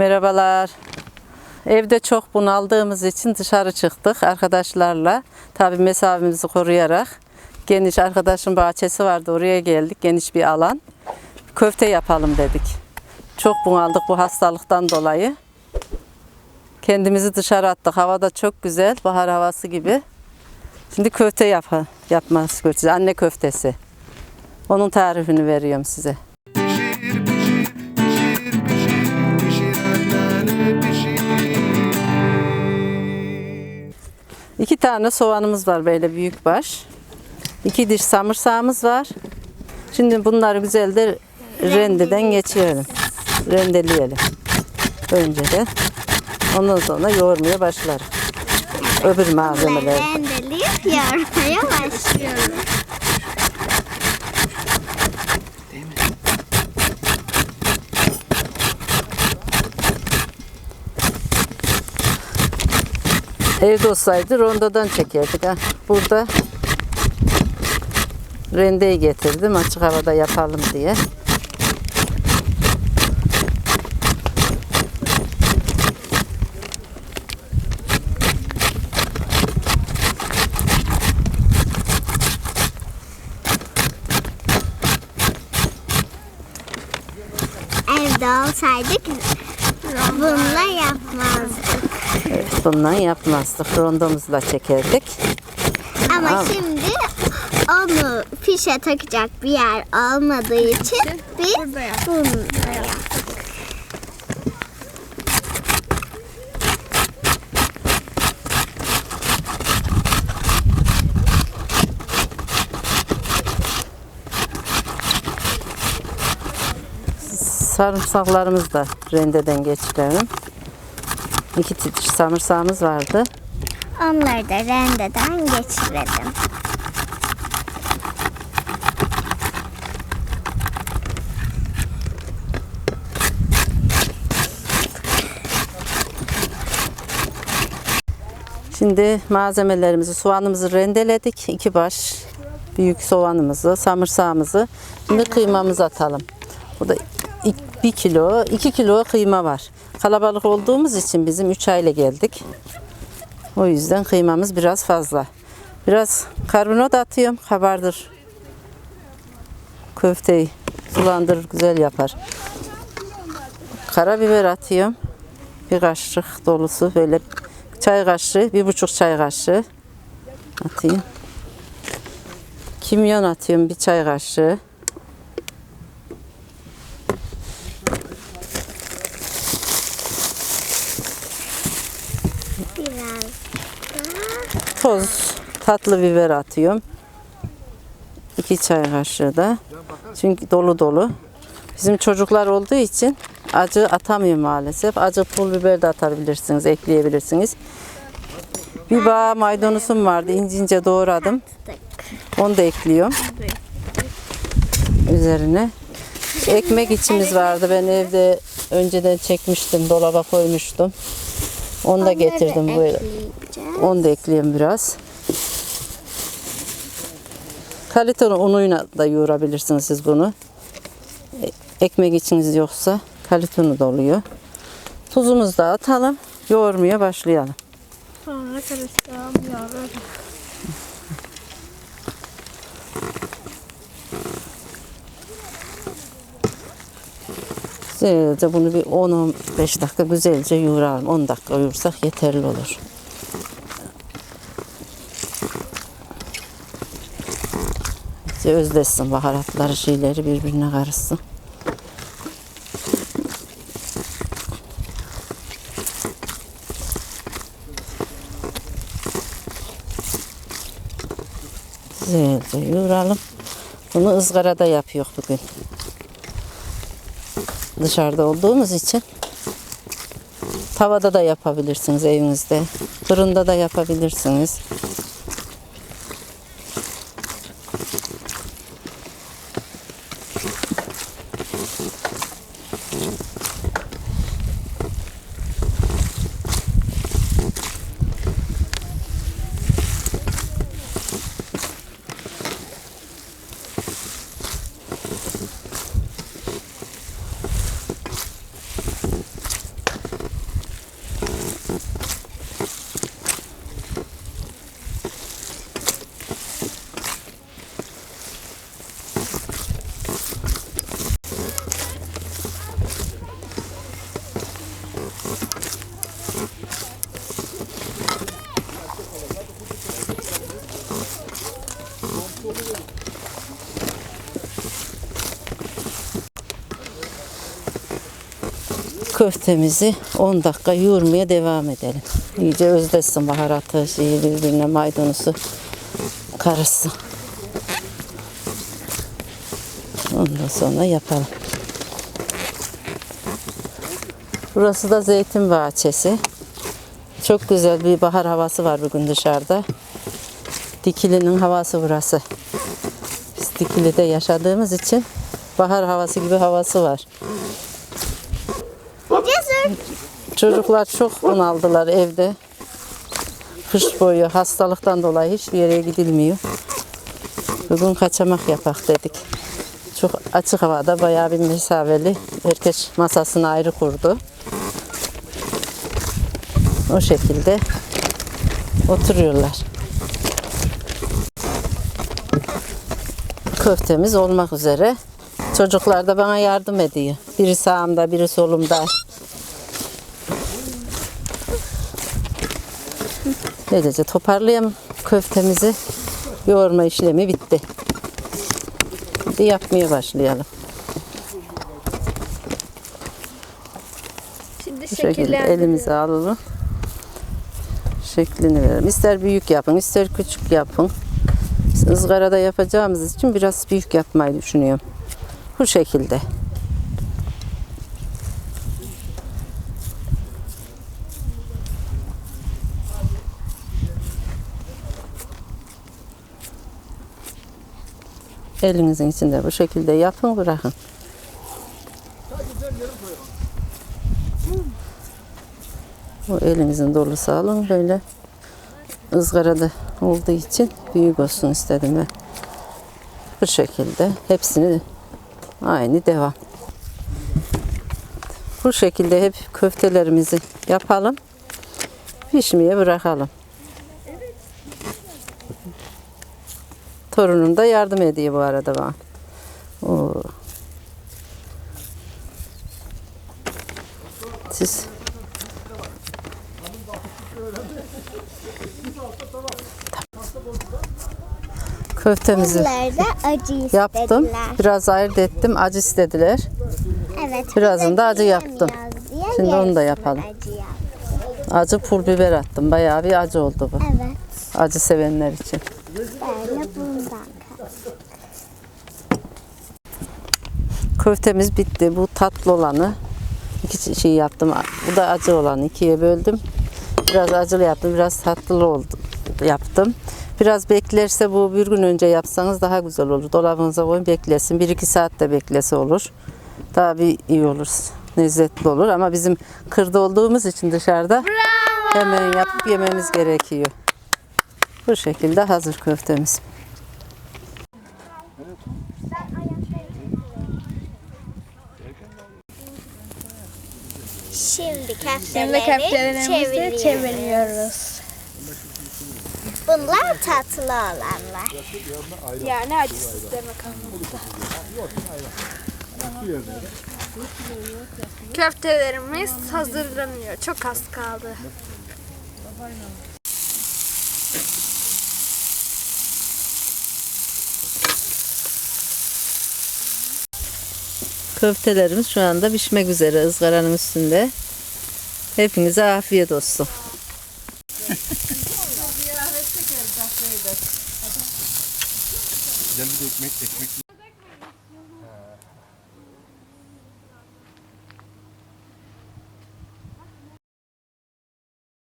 Merhabalar. Evde çok bunaldığımız için dışarı çıktık arkadaşlarla. Tabii mesafemizi koruyarak. Geniş arkadaşın bahçesi vardı oraya geldik. Geniş bir alan. Köfte yapalım dedik. Çok bunaldık bu hastalıktan dolayı. Kendimizi dışarı attık. Hava da çok güzel. Bahar havası gibi. Şimdi köfte yap yapması göreceğiz. Anne köftesi. Onun tarifini veriyorum size. İki tane soğanımız var böyle büyük baş. İki diş samırsağımız var. Şimdi bunları güzelce rendeden geçirelim. Rendeleyelim. Önceden. Ondan sonra yoğurmaya başlarım. Öbür malzemeleri. Rendeleyip yoğurmaya başlıyorum. Evde olsaydı rondodan çekerdik. Ha. Burada rendeyi getirdim açık havada yapalım diye. Evde olsaydık bununla yapmazdık. Evet, bundan yapmazdık. Rondomuzla çekerdik. Ama Tamam. şimdi onu fişe takacak bir yer olmadığı için biz bununla yaptık. Sarımsaklarımızı da rendeden geçirelim iki titiş sarımsağımız vardı. Onları da rendeden geçirdim. Şimdi malzemelerimizi, soğanımızı rendeledik. iki baş büyük soğanımızı, samırsağımızı. Şimdi kıymamızı atalım. Bu da 1 kilo, 2 kilo kıyma var. Kalabalık olduğumuz için bizim 3 aile geldik. O yüzden kıymamız biraz fazla. Biraz karbonat atıyorum, kabardır. Köfteyi sulandırır, güzel yapar. Karabiber atıyorum. Bir kaşık dolusu böyle çay kaşığı, bir buçuk çay kaşığı atayım. Kimyon atıyorum bir çay kaşığı. Toz tatlı biber atıyorum. İki çay kaşığı da. Çünkü dolu dolu. Bizim çocuklar olduğu için acı atamıyorum maalesef. Acı pul biber de atabilirsiniz, ekleyebilirsiniz. Bir bağ maydanozum vardı. ince ince doğradım. Onu da ekliyorum. Üzerine. Ekmek içimiz vardı. Ben evde önceden çekmiştim. Dolaba koymuştum. Onu da getirdim böyle. Onu da ekleyeyim biraz. Kaliteli unuyla da yoğurabilirsiniz siz bunu. E- Ekmek içiniz yoksa kaliteli de oluyor. Tuzumuzu da atalım. Yoğurmaya başlayalım. Sonra karıştıramıyorum. Güzelce bunu bir 10-15 dakika güzelce yoğuralım. 10 dakika yoğursak yeterli olur. İyice özleşsin baharatları şeyleri birbirine karışsın. Güzelce yoğuralım. Bunu ızgarada yapıyor bugün dışarıda olduğumuz için tavada da yapabilirsiniz evinizde. Fırında da yapabilirsiniz. Köftemizi 10 dakika yoğurmaya devam edelim. İyice özlesin baharatı, şeyi birbirine maydanozu karışsın. Ondan sonra yapalım. Burası da zeytin bahçesi. Çok güzel bir bahar havası var bugün dışarıda. Dikili'nin havası burası. Dikili'de yaşadığımız için bahar havası gibi havası var. Çocuklar çok bunaldılar evde. Kış boyu hastalıktan dolayı hiçbir yere gidilmiyor. Bugün kaçamak yapak dedik. Çok açık havada bayağı bir mesafeli. Herkes masasını ayrı kurdu. O şekilde oturuyorlar. Köftemiz olmak üzere. Çocuklar da bana yardım ediyor. Biri sağımda, biri solumda. Böylece toparlayalım köftemizi. Yoğurma işlemi bitti. Şimdi yapmaya başlayalım. Şimdi Bu şekilde elimize alalım. Şeklini verelim. İster büyük yapın, ister küçük yapın. Biz ızgarada yapacağımız için biraz büyük yapmayı düşünüyorum. Bu şekilde. Elinizin içinde bu şekilde yapın bırakın. O elinizin dolusu alın böyle ızgarada olduğu için büyük olsun istedim ben. Bu şekilde hepsini aynı devam. Bu şekilde hep köftelerimizi yapalım. Pişmeye bırakalım. Torunum da yardım ediyor bu arada bana. Oo. Siz köftemizi de acı istediler. yaptım. Biraz ayırt ettim. Acı istediler. Evet. Birazını da acı yaptım. Şimdi onu da yapalım. acı. Acı pul biber attım. Bayağı bir acı oldu bu. Evet. Acı sevenler için. Böyle bundan. Köftemiz bitti. Bu tatlı olanı iki şey yaptım. Bu da acı olanı ikiye böldüm. Biraz acılı yaptım. Biraz tatlı oldu yaptım. Biraz beklerse bu bir gün önce yapsanız daha güzel olur. Dolabınıza koyun beklesin. Bir iki saat de beklese olur. Daha bir iyi olur. Lezzetli olur ama bizim kırda olduğumuz için dışarıda hemen yapıp yememiz gerekiyor. Bu şekilde hazır köftemiz. Şimdi Şimdi köfteleri köftelerimizi çeviriyoruz. çeviriyoruz. Bunlar tatlı olanlar. Yani acısız demek anlamında. Köftelerimiz hazırlanıyor. Çok az kaldı. Köftelerimiz şu anda pişmek üzere ızgaranın üstünde. Hepinize afiyet olsun. Bir de ekmek, ekmek